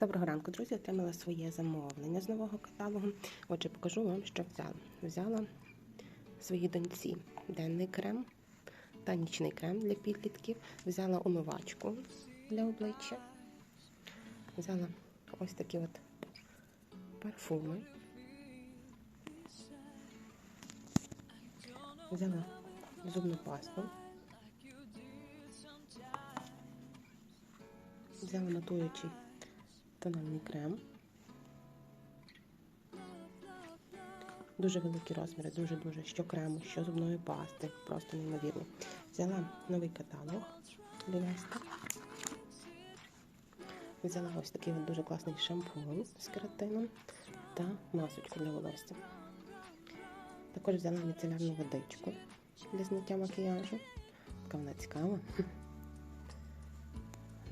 Доброго ранку, друзі. Отримала своє замовлення з нового каталогу. Отже, покажу вам, що взяла. Взяла своїй доньці денний крем та нічний крем для підлітків. Взяла умивачку для обличчя. Взяла ось такі от парфуми. Взяла зубну пасту. Взяла матуючий тональний крем. Дуже великі розміри, дуже-дуже що крему, що зубної пасти. Просто неймовірно. Взяла новий каталог Лівеста. Взяла ось такий дуже класний шампунь з кератином та масочку для волосся. Також взяла міцелярну водичку для зняття макіяжу. Така вона цікава.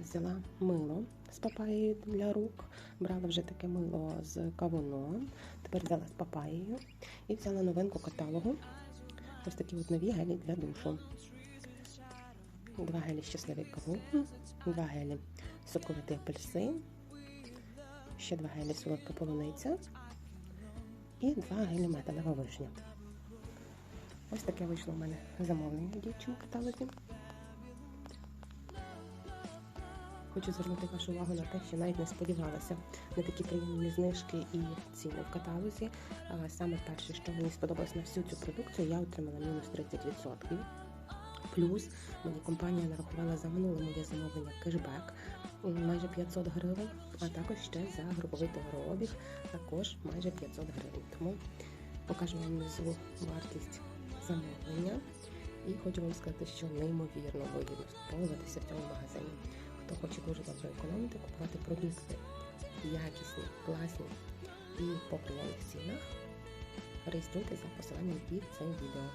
Взяла мило з папаєю для рук. Брала вже таке мило з кавуном. Тепер взяла з папаєю і взяла новинку каталогу. Ось такі от нові гелі для душу. Два гелі щасливий кавун, два гелі соковитий апельсин, ще два гелі солодка полуниця і два гелі металева вишня. Ось таке вийшло в мене замовлення дівчин в каталозі. Хочу звернути вашу увагу на те, що навіть не сподівалася на такі приємні знижки і ціни в каталозі. Саме перше, що мені сподобалось на всю цю продукцію, я отримала мінус 30%. Плюс мені компанія нарахувала за минуле моє замовлення кешбек майже 500 гривень, а також ще за груповий товарообіг також майже 500 гривень. Тому покажу вам внизу вартість замовлення. І хочу вам сказати, що неймовірно вигідно скуповуватися в цьому магазині. Хто хоче дуже добре економити, купувати продукти якісні, класні і по цінах, реєструйтесь за посиланням під цим відео.